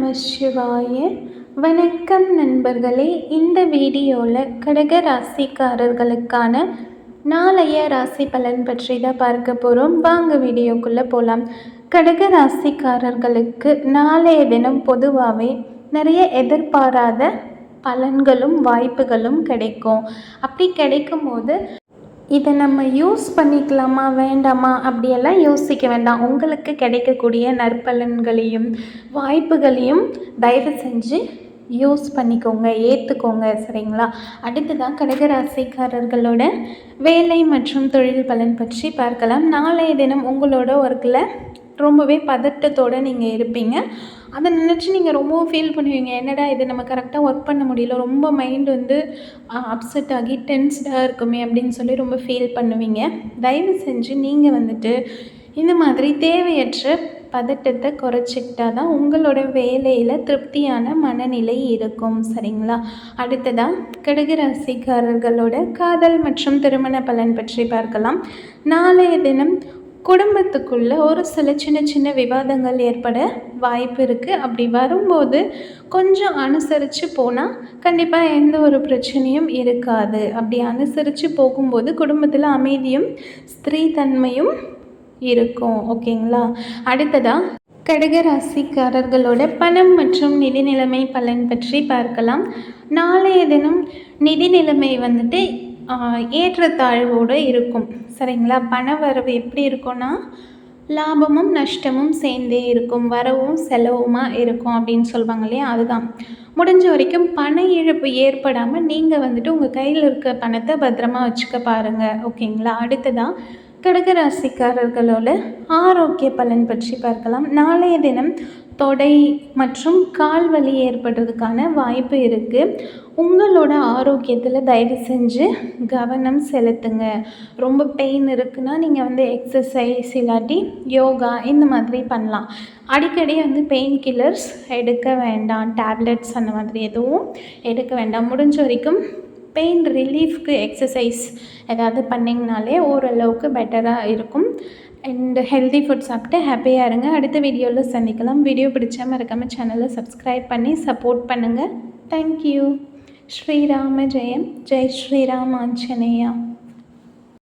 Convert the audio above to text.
நம சிவாய வணக்கம் நண்பர்களே இந்த வீடியோவில் கடக ராசிக்காரர்களுக்கான நாளைய ராசி பலன் பற்றி தான் பார்க்க போகிறோம் வாங்க வீடியோக்குள்ளே போகலாம் கடக ராசிக்காரர்களுக்கு நாளைய தினம் பொதுவாகவே நிறைய எதிர்பாராத பலன்களும் வாய்ப்புகளும் கிடைக்கும். அப்படி கிடைக்கும் போது இதை நம்ம யூஸ் பண்ணிக்கலாமா வேண்டாமா அப்படியெல்லாம் யோசிக்க வேண்டாம். உங்களுக்கு கிடைக்கக்கூடிய நற்பலன்களையும் வாய்ப்புகளையும் தயவு செஞ்சு யூஸ் பண்ணிக்கோங்க ஏற்றுக்கோங்க சரிங்களா? அடுத்ததான் கடகராசிக்காரர்களோட வேலை மற்றும் தொழில் பலன் பற்றி பார்க்கலாம். நாளைய தினம் உங்களோட ஒர்க்கில் ரொம்பவே பதட்டத்தோடு நீங்கள் இருப்பீங்க. அதை நினச்சி நீங்கள் ரொம்பவும் ஃபீல் பண்ணுவீங்க. என்னடா இது? நம்ம கரெக்டாக ஒர்க் பண்ண முடியல. ரொம்ப மைண்ட் வந்து அப்செட் ஆகி டென்ஸ்டாக இருக்குமே அப்படின்னு சொல்லி ரொம்ப ஃபீல் பண்ணுவீங்க. தயவு செஞ்சு நீங்கள் வந்துட்டு இந்த மாதிரி தேவையற்ற பதட்டத்தை குறைச்சிக்கிட்டா தான் உங்களோட வேலையில் திருப்தியான மனநிலை இருக்கும். சரிங்களா? அடுத்ததாக கடகராசிக்காரர்களோட காதல் மற்றும் திருமண பலன் பற்றி பார்க்கலாம். நாளைய தினம் குடும்பத்துக்குள்ளே ஒரு சில சின்ன சின்ன விவாதங்கள் ஏற்பட வாய்ப்பு இருக்குது அப்படி வரும்போது கொஞ்சம் அனுசரித்து போனால் கண்டிப்பாக எந்த ஒரு பிரச்சனையும் இருக்காது. அப்படி அனுசரித்து போகும்போது குடும்பத்தில் அமைதியும் ஸ்திரீ தன்மையும் இருக்கும். ஓகேங்களா? அடுத்ததாக கடகராசிக்காரர்களோட பணம் மற்றும் நிதி நிலைமை பலன் பற்றி பார்க்கலாம். நாளைய தினம் நிதி நிலைமை வந்துட்டு ஏற்றத்தாழ்வோடு இருக்கும். சரிங்களா? பண வரவு எப்படி இருக்கும்னா லாபமும் நஷ்டமும் சேர்ந்தே இருக்கும். வரவும் செலவுமாக இருக்கும் அப்படின்னு சொல்லுவாங்க இல்லையா? அதுதான். முடிஞ்ச வரைக்கும் பண இழப்பு ஏற்படாமல் நீங்கள் வந்துட்டு உங்கள் கையில் இருக்க பணத்தை பத்திரமா வச்சுக்க பாருங்கள் ஓகேங்களா? அடுத்ததாக கடகராசிக்காரர்களோட ஆரோக்கிய பலன் பற்றி பார்க்கலாம். நாளைய தினம் தொடை மற்றும் கால் வலி ஏற்படுறதுக்கான வாய்ப்பு இருக்குது உங்களோட ஆரோக்கியத்தில் தயவு செஞ்சு கவனம் செலுத்துங்க. ரொம்ப பெயின் இருக்குன்னா நீங்கள் வந்து எக்ஸசைஸ் இல்லாட்டி யோகா இந்த மாதிரி பண்ணலாம். அடிக்கடி வந்து பெயின் கில்லர்ஸ் எடுக்க வேண்டாம். டேப்லெட்ஸ் அந்த மாதிரி எதுவும் எடுக்க வேண்டாம். முடிஞ்ச வரைக்கும் பெயின் ரிலீஃப்க்கு எக்ஸசைஸ் ஏதாவது பண்ணிங்கனாலே ஓரளவுக்கு பெட்டராக இருக்கும். அண்ட் ஹெல்தி ஃபுட் சாப்பிட்டு ஹாப்பியாக இருங்க. அடுத்த வீடியோவில் சந்திக்கலாம். வீடியோ பிடிச்சாமல் இருக்காமல் சேனலை சப்ஸ்கிரைப் பண்ணி சப்போர்ட் பண்ணுங்கள் தேங்க்யூ ஸ்ரீராம ஜெயம். ஜெய் ஸ்ரீராம் ஆஞ்சநேயா